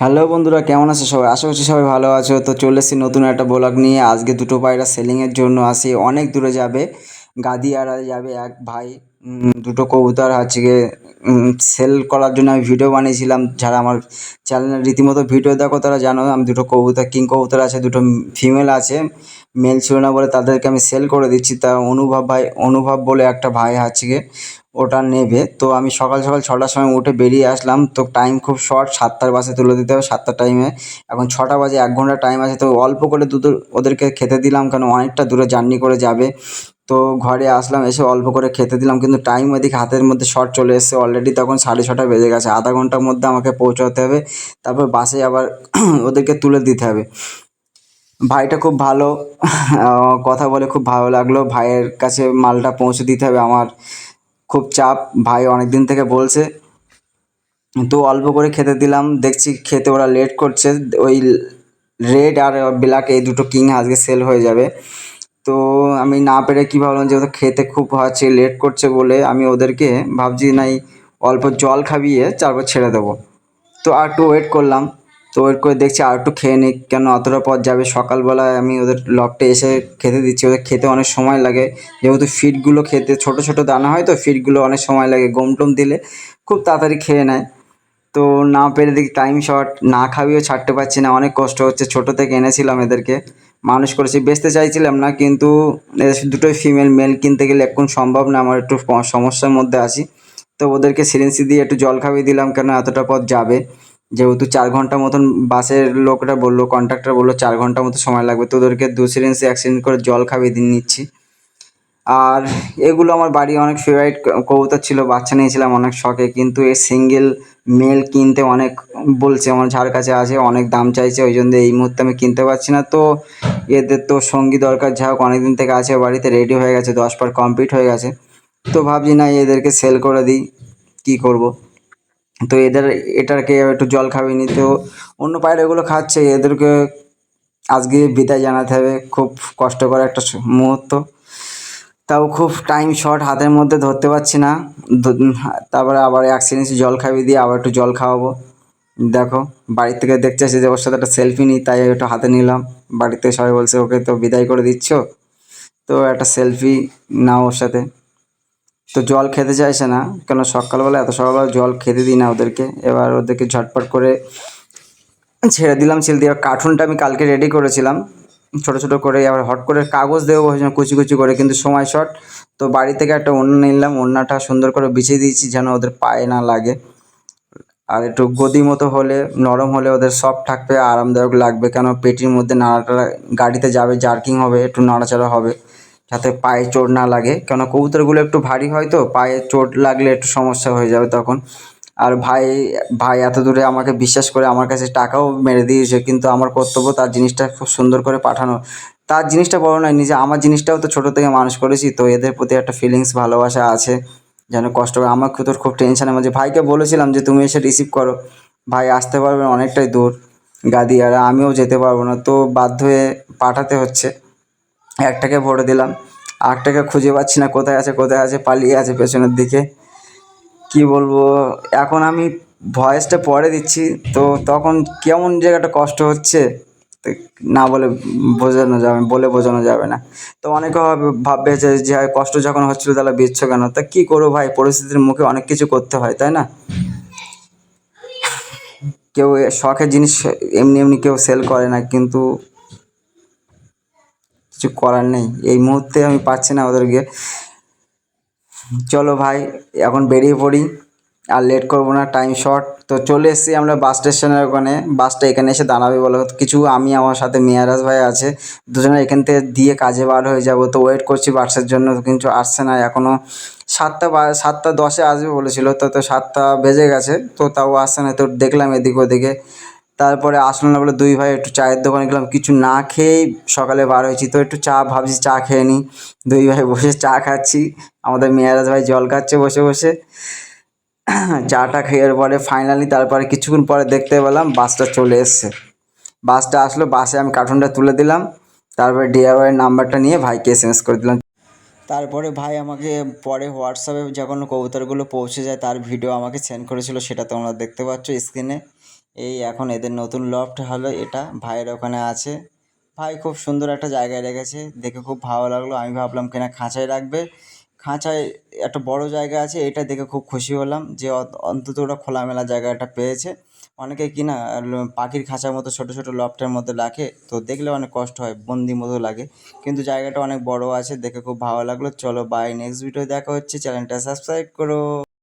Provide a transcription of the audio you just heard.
Hello বন্ধুরা, কেমন আছে সবাই? আশা করছি সবাই ভালো আছো। তো চলে এসেছি নতুন একটা ব্লগ নিয়ে। আজকে দুটো পায়রা সেলিংয়ের জন্য আসি। অনেক দূরে যাবে। গাদিয়ারা যাবে এক ভাই। দুটো কবুতর আজকে সেল করার জন্য আমি ভিডিও বানিয়েছিলাম। যারা আমার চ্যানেলে রীতিমতো ভিডিও দেখো, তারা জানো আমি দুটো কবুতর কিং কবুতর আছে, দুটো ফিমেল আছে। মেল ছিল না বলে তাদেরকে আমি সেল করে দিচ্ছি। তা অনুভব ভাই, অনুভব বলে একটা ভাই আজকে ওটা নেবে। তো আমি সকাল সকাল ছটার সময় উঠে বেরিয়ে আসলাম। তো টাইম খুব শর্ট সাতটার বাসে তুলে দিতে হবে সাতটার টাইমে এখন ছটা বাজে, এক ঘণ্টা টাইম আছে। তো অল্প করে দুধ ওদেরকে খেতে দিলাম কারণ অনেকটা দূরে জার্নি করে যাবে। তো ঘরে আসলাম, এসে অল্প করে খেতে দিলাম, কিন্তু টাইম ওদিকে হাতের মধ্যে শর্ট চলে এসেছে। অলরেডি তখন সাড়ে ছটা বেজে গেছে, আধা ঘণ্টার মধ্যে আমাকে পৌঁছাতে হবে, তারপর বাসে আবার ওদেরকে তুলে দিতে হবে। ভাইটা খুব ভালো কথা বলে খুব ভালো লাগল। ভাইয়ের কাছে মালটা পৌঁছে দিতে হবে, আমার খুব চাপ। ভাই অনেক দিন থেকে বলছে, তো অল্প করে খেতে দিলাম, দেখছি খেতে ওরা লেট করছে। ওই রেড আর ব্ল্যাক এই দুটো কিং আজকে সেল হয়ে যাবে। তো আমি না পেরে কী ভাবলাম যে ওদের খেতে খুব হচ্ছে লেট করছে বলে আমি ওদেরকে ভাবছি নাই, অল্প জল খাবিয়ে তারপর ছেড়ে দেবো। তো আর একটু ওয়েট করলাম। তো ওয়েট করে দেখছি আর একটু খেয়ে নিই কেন অতটা পথ যাবে? সকালবেলায় আমি ওদের লকটে এসে খেতে দিচ্ছি। ওদের খেতে অনেক সময় লাগে। যেহেতু ফিডগুলো খেতে ছোট ছোট দানা হয় তো ফিডগুলো অনেক সময় লাগে। গম টম দিলে খুব তাড়াতাড়ি খেয়ে নেয়। তো না পেরে দেখি টাইম শর্ট না খাবিয়েও ছাড়তে পারছি না। অনেক কষ্ট হচ্ছে। ছোটো থেকে এনেছিলাম এদেরকে। মানুষ করেছি, বেচতে চাইছিলাম না, কিন্তু দুটোই ফিমেল মেল কিনতে গেলে এখন সম্ভব না, আমার একটু সমস্যার মধ্যে আছি। তো ওদেরকে সিরিঞ্জি দিয়ে একটু জল খাইয়ে দিলাম কেন এতটা পথ যাবে। যেহেতু চার ঘণ্টা মতন বাসের লোকটা বলল কন্ট্রাক্টর বলল, চার ঘণ্টা মতো সময় লাগবে, তো ওদেরকে দু সিরিঞ্জ এক সিরিঞ্জ করে জল খাইয়ে দিয়ে নিচ্ছি। আর এগুলো আমার বাড়ি অনেক ফেভারিট কবুতর ছিল, বাচ্চা নিয়েছিলাম, অনেক শখে, কিন্তু এই সিঙ্গেল মেল কিনতে অনেক বলছে, আমার যার কাছে আছে, অনেক দাম চাইছে, ওই জন্য এই মুহূর্তে আমি কিনতে পারছি না। তো এদের তো সঙ্গী দরকার যা হোক, অনেকদিন থেকে আছে, বাড়িতে রেডি হয়ে গেছে, দশ পার কমপ্লিট হয়ে গেছে। তো ভাবছি, না, এদেরকে সেল করে দিই, কী করব? তো এদের, এটাকে একটু জল খাবিয়ে নি, তো অন্য পায়রা এগুলো খাচ্ছে, এদেরকে আজকে বিদায় জানাতে হবে, খুব কষ্টকর একটা মুহূর্ত। তাও খুব টাইম শর্ট হাতের মধ্যে ধরতে পারছি না। তারপরে আবার এক সিরিঞ্জ জল খাইয়ে দিয়ে আবার একটু জল খাওয়াবো। দেখো বাড়ি থেকে দেখতে আসি যে ওর সাথে একটা সেলফি নিই, তাই একটু হাতে নিলাম। বাড়িতে সবাই বলছে, ওকে তো বিদায় করে দিচ্ছ? তো একটা সেলফি নাও ওর সাথে। তো জল খেতে চাইছে না, কেন সকালবেলা এত সকালবেলা জল খেতে দিই না ওদেরকে। এবার ওদেরকে ঝটপট করে ছেড়ে দিলাম, ছেড়ে দিয়ে কার্টুনটা আমি কালকে রেডি করেছিলাম। ছোটো ছোটো করে আবার হট করে কাগজ দেবো ভাবছিলাম, কুচি কুচি করে, কিন্তু সময় শর্ট তো বাড়ি থেকে একটা ওড়না নিলাম, ওড়নাটা সুন্দর করে বিছিয়ে দিয়েছি যেন ওদের পায়ে না লাগে। আর একটু গদি মতো হলে, নরম হলে ওদের সফট থাকবে, আরামদায়ক লাগবে, কেন পেটির মধ্যে নাড়াটাড়া গাড়িতে যাবে, জার্কিং হবে, একটু নাড়াচাড়া হবে, যাতে পায়ে চোট না লাগে। কেন কবুতরগুলো একটু ভারী হয় তো, পায়ে চোট লাগলে একটু সমস্যা হয়ে যাবে তখন। আর ভাই ভাই এত দূরে আমাকে বিশ্বাস করে আমার কাছে টাকাও মেরে দিয়েছে, কিন্তু আমার কর্তব্য তার জিনিসটা খুব সুন্দর করে পাঠানো। তার জিনিসটা বড় নয়, নিজে আমার জিনিসটাও তো ছোটো থেকে মানুষ করেছি, তো এদের প্রতি একটা ফিলিংস ভালোবাসা আছে, যেন কষ্ট করে। আমার খুব খুব টেনশনের মধ্যে। ভাইকে বলেছিলাম যে, তুমি এসে রিসিভ করো। ভাই, আসতে পারবে অনেকটাই দূর, গাদিয়ারা, আমিও যেতে পারব না। তো বাধ্য হয়ে পাঠাতে হচ্ছে। একটাকে ভরে দিলাম। আরেকটাকে খুঁজে পাচ্ছি না, কোথায় আছে কোথায় আছে, পালিয়ে আছে পেছনের দিকে। কি বলব, এখন আমি ভয়েসটা পরে দিচ্ছি, তো তখন কেমন যে একটা কষ্ট হচ্ছে? না বলে বোঝানো যাবে, বলে বোঝানো যাবে না। তো অনেকে ভাবে- ভাববে যে যে কষ্ট যখন হচ্ছিল তাহলে বেচছ কেন? তা কী করব ভাই? পরিস্থিতির মুখে অনেক কিছু করতে হয়, তাই না? কেউ শখের জিনিস এমনি এমনি কেউ সেল করে না, কিন্তু কিছু করার নেই। এই মুহূর্তে আমি পাচ্ছি না ওদেরকে চলো ভাই, এখন বেরিয়ে পড়ি। আর লেট করব না টাইম শর্ট তো চলে এসেছি আমরা বাস স্টেশনের ওখানে। বাসটা এখানে এসে দাঁড়াবে বলো। কিছু আমি, আমার সাথে মেয়ারাজ ভাই আছে। দুজনে এখান থেকে দিয়ে কাজে বার হয়ে যাব। তো ওয়েট করছি বাসের জন্য, কিন্তু আসছে না। এখনও সাতটা বা, সাতটা দশে আসবে বলেছিল। তো তো সাতটা বেজে গেছে। তো তাও আসছে না। তো দেখলাম এদিক ওদিকে। তারপরে আসলো না বলে দুই ভাই একটু চায়ের দোকানে গেলাম, কিছু না খেয়েই সকালে বার হয়েছি। তো একটু চা ভাবছি, চা খেয়ে নিই দুই ভাই বসে চা খাচ্ছি। আমাদের মেয়ারাজ ভাই জল খাচ্ছে বসে বসে। চাটা খেয়ে পরে ফাইনালি তারপরে কিছুক্ষণ পরে দেখতে পেলাম বাসটা চলে এসছে। বাসটা আসলো, বাসে আমি কার্টুনটা তুলে দিলাম। তারপরে ডিআইওয়াইয়ের নাম্বারটা নিয়ে ভাইকে এস এম এস করে দিলাম। তারপরে ভাই আমাকে পরে হোয়াটসঅ্যাপে যখন কবুতরগুলো পৌঁছে যায়, তার ভিডিও আমাকে সেন্ড করেছিল, সেটা তোমরা দেখতে পাচ্ছ স্ক্রিনে এই এখন এদের নতুন লফট হলো, এটা ভাইয়ের ওখানে আছে। ভাই খুব সুন্দর একটা জায়গায় রেখেছে, দেখে খুব ভালো লাগল। আমি ভাবলাম কিনা খাঁচায় রাখবে। খাঁচায় একটা বড় জায়গা আছে, এটা দেখে খুব খুশি হলাম যে অন্তত ওরা খোলামেলা জায়গাটা পেয়েছে। অনেকে কিনা পাখির খাঁচার মতো ছোটো ছোটো লফটের মধ্যে রাখে, তো দেখলে অনেক কষ্ট হয়, বন্দি মতো লাগে। কিন্তু জায়গাটা অনেক বড় আছে, দেখে খুব ভালো লাগল। চলো বাই নেক্সট ভিডিও দেখা হচ্ছে। চ্যানেলটা সাবস্ক্রাইব করো।